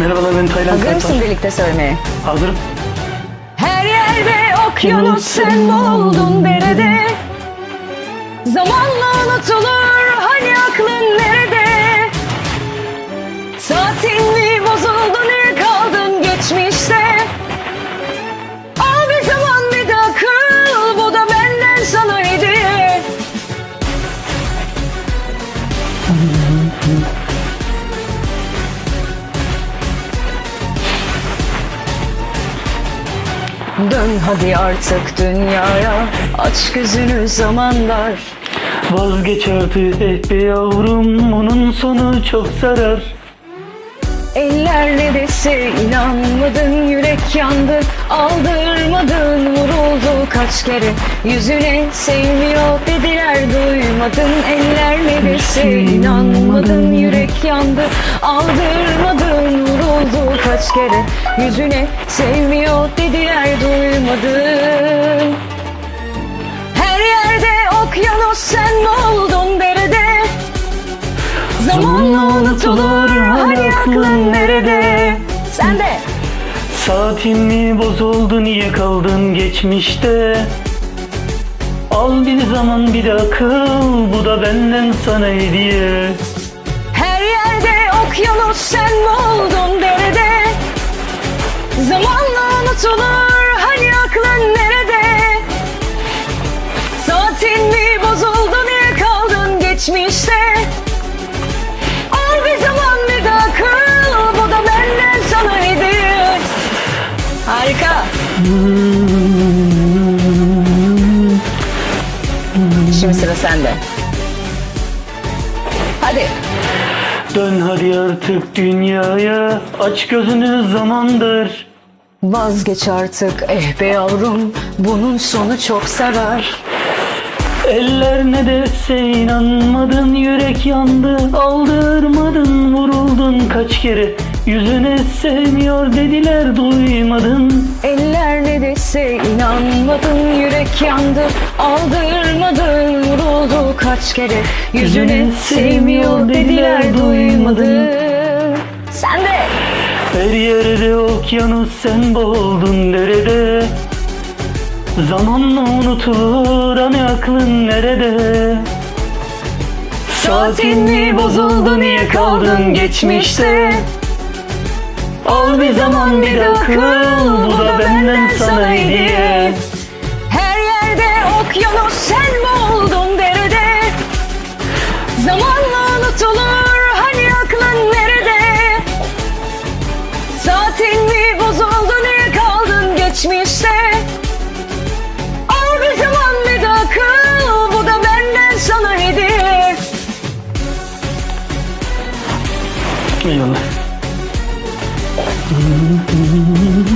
Merhabalar ben Taylan Hazır Kartal. mısın birlikte söylemeye? Hazırım. Her yerde okyanus sen oldun derede Zamanla unutulur hani aklın nerede Saatin mi bozuldu ne kaldın geçmişte Al bir zaman bir de akıl bu da benden sana hediye Dön hadi artık dünyaya. Aç gözünü zamanlar. Vazgeç artık eh be yavrum onun sonu çok zarar. Eller ne dese inanmadın Yürek yandı. Aldırmadın Vuruldu kaç kere Yüzüne sevmiyor dediler Duymadın eller ne dese inanmadın Yürek yandı aldırmadın Vuruldu kaç kere Yüzüne sevmiyor dediler Duymadın. Her yerde okyanus sen oldun derede. Zamanla unutulur hani aklın nerede? Sen de Saatin mi bozuldu niye kaldın geçmişte? Al bir zaman bir akıl bu da benden sana hediye. Harika. Şimdi sıra sende. Hadi. Dön hadi artık dünyaya. Aç gözünü zamandır. Vazgeç artık eh be yavrum. Bunun sonu çok sarar Eller ne dese inanmadın yürek yandı. Aldırmadın vuruldun kaç kere yüzüne sevmiyor dediler duymadın. Eller ne dese inanmadın Yürek yandı. Aldırmadın Vuruldu kaç kere. Yüzüne sevmiyor dediler duymadın. Sen de. Her yerde okyanus sen boğuldun derede Zamanla unutulur hani aklın nerede? Saatin mi bozuldu niye kaldın geçmişte Al bir zaman bir akıl bu da benden sana hediye. Her yerde okyanus sen mi oldun derede? Zamanla unutulur hani aklın nerede? Saatin mi bozuldu niye kaldın geçmişte? Al bir zaman bir akıl bu da benden sana hediye. Eyvallah. Mm-hmm.